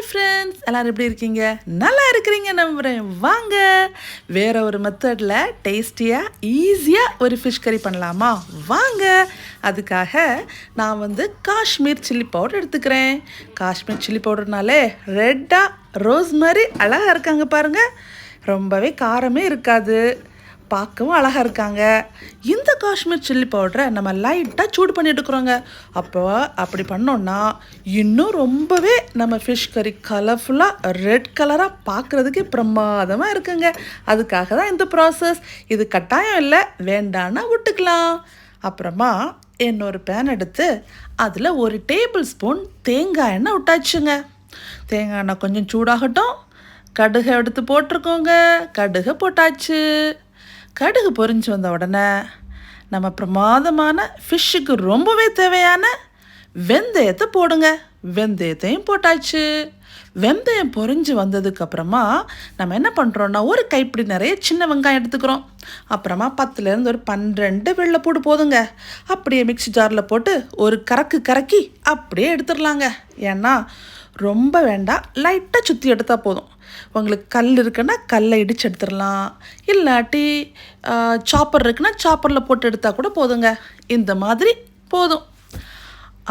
Hi friends எல்லோரும் எப்படி இருக்கீங்க? நல்லா இருக்கிறீங்க நம்புகிறேன் வாங்க. வேறு ஒரு மெத்தடில் டேஸ்டியாக ஈஸியாக ஒரு ஃபிஷ் கறி பண்ணலாமா? வாங்க. அதுக்காக நான் வந்து காஷ்மீர் சில்லி பவுடர் எடுத்துக்கிறேன். காஷ்மீர் சில்லி பவுடர்னாலே ரெட்டாக ரோஸ் மாதிரி அழகாக இருக்காங்க பாருங்கள் ரொம்பவே காரமே இருக்காது. பார்க்கவும் அழகாக இருக்காங்க. இந்த காஷ்மீர் சில்லி பவுடரை நம்ம லைட்டாக சூடு பண்ணி இருக்கிறோங்க. அப்போ அப்படி பண்ணோன்னா இன்னும் ரொம்பவே நம்ம ஃபிஷ் கறி கலர்ஃபுல்லாக ரெட் கலராக பார்க்குறதுக்கே பிரமாதமாக இருக்குங்க. அதுக்காக தான் இந்த ப்ராசஸ் இது கட்டாயம் இல்லை வேண்டான்னா விட்டுக்கலாம். அப்புறமா இன்னொரு பேன் எடுத்து அதில் ஒரு டேபிள் ஸ்பூன் தேங்காய் எண்ணெய் விட்டாச்சுங்க. தேங்காய் எண்ணெய் கொஞ்சம் சூடாகட்டும். கடுகை எடுத்து போட்டிருக்கோங்க. கடுகை போட்டாச்சு. கடுகு பொரிஞ்சு வந்த உடனே நம்ம பிரமாதமான ஃபிஷ்ஷுக்கு ரொம்பவே தேவையான வெந்தயத்தை போடுங்க. வெந்தயத்தையும் போட்டாச்சு. வெந்தயம் பொரிஞ்சு வந்ததுக்கப்புறமா நம்ம என்ன பண்ணுறோன்னா ஒரு கைப்பிடி நிறைய சின்ன வெங்காயம் எடுத்துக்கிறோம். அப்புறமா பத்துலேருந்து ஒரு பன்னிரெண்டு வெள்ளைப்பூடு போதுங்க. அப்படியே மிக்ஸி ஜாரில் போட்டு ஒரு கறக்கு கறக்கி அப்படியே எடுத்துடலாங்க. ஏன்னா ரொம்ப வேண்டாம். லைட்டாக சுற்றி எடுத்தால் போதும். உங்களுக்கு கல் இருக்குன்னா கல்லை இடித்து எடுத்துடலாம். இல்லாட்டி சாப்பர் இருக்குன்னா சாப்பரில் போட்டு எடுத்தால் கூட போதுங்க. இந்த மாதிரி போதும்.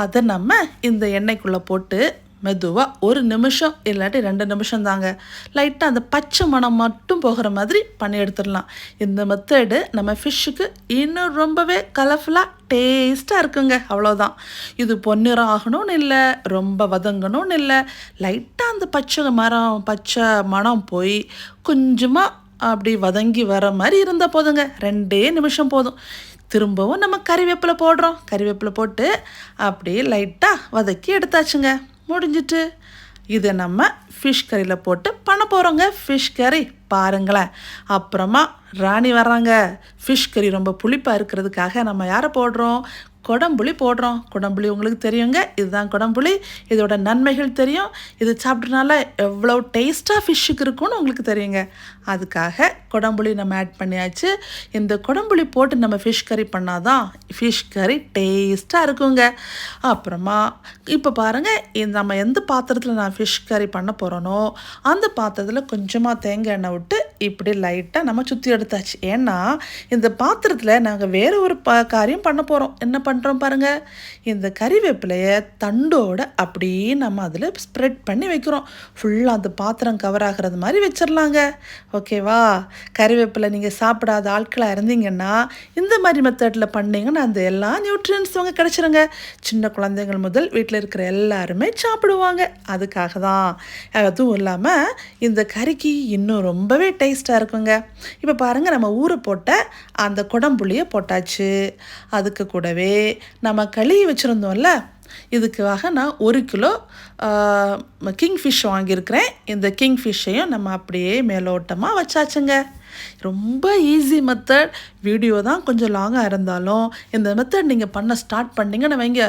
அதை நம்ம இந்த எண்ணெய்க்குள்ளே போட்டு மெதுவாக ஒரு நிமிஷம் இல்லாட்டி ரெண்டு நிமிஷம் தாங்க. லைட்டாக அந்த பச்சை மணம் மட்டும் போகிற மாதிரி பண்ணி எடுத்துடலாம். இந்த மெத்தடு நம்ம ஃபிஷ்ஷுக்கு இன்னும் ரொம்பவே கலர்ஃபுல்லாக டேஸ்ட்டாக இருக்குங்க. அவ்வளோதான் இது பொன்னிறம் ஆகணும்னு இல்லை ரொம்ப வதங்கணும்னு இல்லை லைட் அந்த பச்சை மரம் பச்சை மணம் போய் கொஞ்சமாக அப்படி வதங்கி வர மாதிரி இருந்தால் போதுங்க. ரெண்டே நிமிஷம் போதும். திரும்பவும் நம்ம கறிவேப்பிலை போடுறோம். கறிவேப்பிலை போட்டு அப்படியே லைட்டாக வதக்கி எடுத்தாச்சுங்க. முடிஞ்சிட்டு இதை நம்ம ஃபிஷ் கறியில் போட்டு பண்ண போகிறோங்க ஃபிஷ் கறி பாருங்களேன். அப்புறமா ராணி வர்றாங்க. ஃபிஷ் கறி ரொம்ப புளிப்பாக இருக்கிறதுக்காக நம்ம யாரை போடுறோம்? குடம்புளி போடுறோம். குடம்புளி உங்களுக்கு தெரியுங்க. இதுதான் குடம்புளி. இதோட நன்மைகள் தெரியும். இது சாப்பிட்றதுனால எவ்வளோ டேஸ்ட்டாக ஃபிஷ்ஷுக்கு இருக்கும்னு உங்களுக்கு தெரியுங்க. அதுக்காக குடம்புளி நம்ம ஆட் பண்ணியாச்சு. இந்த குடம்புளி போட்டு நம்ம ஃபிஷ் கறி பண்ணாதான் ஃபிஷ் கறி டேஸ்ட்டாக இருக்குங்க. அப்புறமா இப்போ பாருங்கள் நம்ம எந்த பாத்திரத்தில் நான் ஃபிஷ் கறி பண்ண போகிறோனோ அந்த பாத்திரத்தில் கொஞ்சமாக தேங்காய் எண்ணெய் விட்டு இப்படி லைட்டாக நம்ம சுற்றி எடுத்தாச்சு. ஏன்னா இந்த பாத்திரத்தில் நாங்கள் வேறு ஒரு ப காரியம் பண்ண போகிறோம் என்ன பண்ணுறோம் பாருங்கள் இந்த கறிவேப்பிலையை தண்டோடு அப்படியே நம்ம அதில் ஸ்ப்ரெட் பண்ணி வைக்கிறோம். ஃபுல்லாக அந்த பாத்திரம் கவர் ஆகிறது மாதிரி வச்சிடலாங்க ஓகேவா கறிவேப்பிலை நீங்கள் சாப்பிடாத ஆட்களாக இருந்தீங்கன்னா இந்த மாதிரி மெத்தடில் பண்ணிங்கன்னா அந்த எல்லா நியூட்ரியன்ஸ் அவங்க கிடச்சிருங்க. சின்ன குழந்தைகள் முதல் வீட்டில் இருக்கிற எல்லாருமே சாப்பிடுவாங்க. அதுக்காக தான். அதுவும் இல்லாமல் இந்த கறிக்கு இன்னும் ரொம்பவே டேஸ்ட்டாக இருக்குங்க. இப்போ பாருங்கள் நம்ம ஊற போட்ட அந்த குடம்புளியை போட்டாச்சு. அதுக்கு கூடவே நம்ம கழுவி வச்சுருந்தோம்ல இதுக்காக நான் ஒரு கிலோ கிங் ஃபிஷ் வாங்கியிருக்கிறேன். இந்த கிங் ஃபிஷ்ஷையும் நம்ம அப்படியே மேலோட்டமாக வச்சாச்சுங்க. ரொம்ப ஈஸி மெத்தட். வீடியோ தான் கொஞ்சம் லாங்காக இருந்தாலும் இந்த மெத்தட் நீங்கள் பண்ண ஸ்டார்ட் பண்ணிங்கன்னு வைங்க.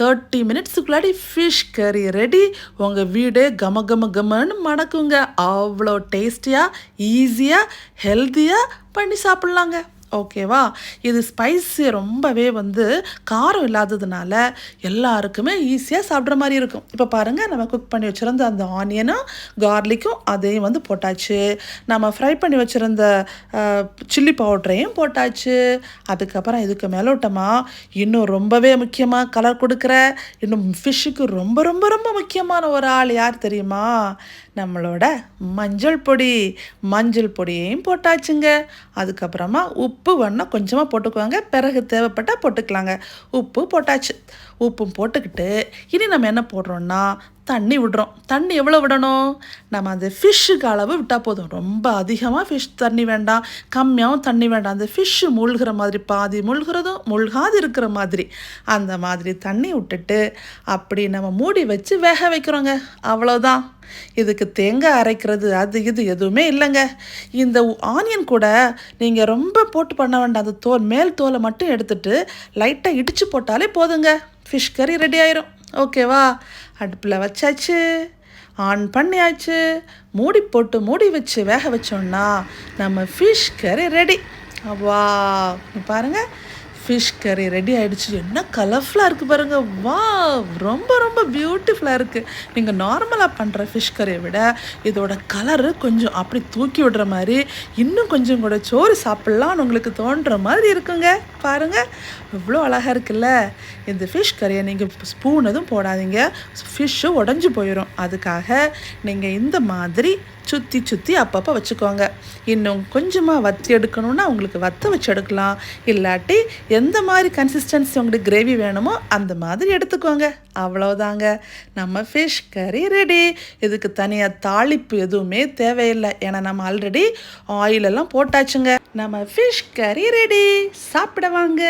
தேர்ட்டி மினிட்ஸுக்குள்ளாடி ஃபிஷ் கறி ரெடி உங்கள் வீடே கம கம கமன்னு மணக்குங்க. அவ்வளோ டேஸ்டியாக ஈஸியாக ஹெல்த்தியாக பண்ணி சாப்பிட்லாங்க. ஓகேவா? இது ஸ்பைஸி ரொம்பவே வந்து காரம் இல்லாததுனால எல்லாருக்குமே ஈஸியாக சாப்பிட்ற மாதிரி இருக்கும். இப்போ பாருங்கள் நம்ம குக் பண்ணி வச்சுருந்த அந்த ஆனியனும் கார்லிக்கும் அதையும் வந்து போட்டாச்சு. நம்ம ஃப்ரை பண்ணி வச்சுருந்த சில்லி பவுட்ரையும் போட்டாச்சு. அதுக்கப்புறம் இதுக்கு மேலோட்டமாக இன்னும் ரொம்பவே முக்கியமாக கலர் கொடுக்குற இன்னும் ஃபிஷ்ஷுக்கு ரொம்ப ரொம்ப ரொம்ப முக்கியமான ஒரு ஆள் யார் தெரியுமா? நம்மளோட மஞ்சள் பொடி. மஞ்சள் பொடியையும் போட்டாச்சுங்க. அதுக்கப்புறமா உப்பு உப்பு வேணால் கொஞ்சமாக போட்டுக்குவாங்க பிறகு தேவைப்பட்டால் போட்டுக்கலாங்க. உப்பு போட்டாச்சு. உப்பும் போட்டுக்கிட்டு இனி நம்ம என்ன போடுறோன்னா தண்ணி விடுறோம். தண்ணி எவ்வளோ விடணும்? நம்ம அந்த ஃபிஷ்ஷுக்கு அளவு விட்டால் போதும். ரொம்ப அதிகமாக ஃபிஷ் தண்ணி வேண்டாம். கம்மியாகவும் தண்ணி வேண்டாம். அந்த ஃபிஷ்ஷு மூழ்கிற மாதிரி பாதி மூழ்கிறதும் மூழ்காது இருக்கிற மாதிரி. அந்த மாதிரி தண்ணி விட்டுட்டு அப்படி நம்ம மூடி வச்சு வேக வைக்கிறோங்க. அவ்வளோதான் இதுக்கு தேங்காய் அரைக்கிறது அது இது எதுவுமே இல்லைங்க. இந்த ஆனியன் கூட நீங்கள் ரொம்ப போட்டு பண்ண வேண்டாம். அந்த தோல் மேல் தோலை மட்டும் எடுத்துட்டு லைட்டாக இடித்து போட்டாலே போதுங்க. ஃபிஷ் கறி ரெடி ஆயிரும். ஓகேவா அடுப்பில் வச்சாச்சு. ஆன் பண்ணியாச்சு. மூடி போட்டு மூடி வச்சு வேக வச்சோன்னா நம்ம ஃபிஷ் கறி ரெடி வா பாருங்கள் ஃபிஷ் கறி ரெடி ஆகிடுச்சு என்ன கலர்ஃபுல்லாக இருக்குது பாருங்கள் வா ரொம்ப ரொம்ப பியூட்டிஃபுல்லாக இருக்குது நீங்கள் நார்மலாக பண்ணுற ஃபிஷ் கறியை விட இதோட கலரு கொஞ்சம் அப்படி தூக்கி விடுற மாதிரி இன்னும் கொஞ்சம் கூட சோறு சாப்பிட்லாம்னு உங்களுக்கு தோன்ற மாதிரி இருக்குங்க. பாருங்கள் இவ்வளோ அழகாக இருக்குல்ல. இந்த ஃபிஷ் கறியை நீங்கள் ஸ்பூன் எதுவும் போடாதீங்க. ஃபிஷ்ஷு உடஞ்சி போயிடும் அதுக்காக நீங்கள் இந்த மாதிரி சுற்றி சுற்றி அப்பப்போ வச்சுக்கோங்க. இன்னும் கொஞ்சமாக வத்தி எடுக்கணும்னா உங்களுக்கு வத்த வச்சு எடுக்கலாம். இல்லாட்டி எந்த மாதிரி கன்சிஸ்டன்சி உங்களுக்கு கிரேவி வேணுமோ அந்த மாதிரி எடுத்துக்கோங்க. அவ்வளோதாங்க நம்ம ஃபிஷ் கறி ரெடி இதுக்கு தனியாக தாளிப்பு எதுவுமே தேவையில்லை. ஏன்னா நம்ம ஆல்ரெடி ஆயிலெல்லாம் போட்டாச்சுங்க. நம்ம ஃபிஷ் கறி ரெடி சாப்பிட வாங்க.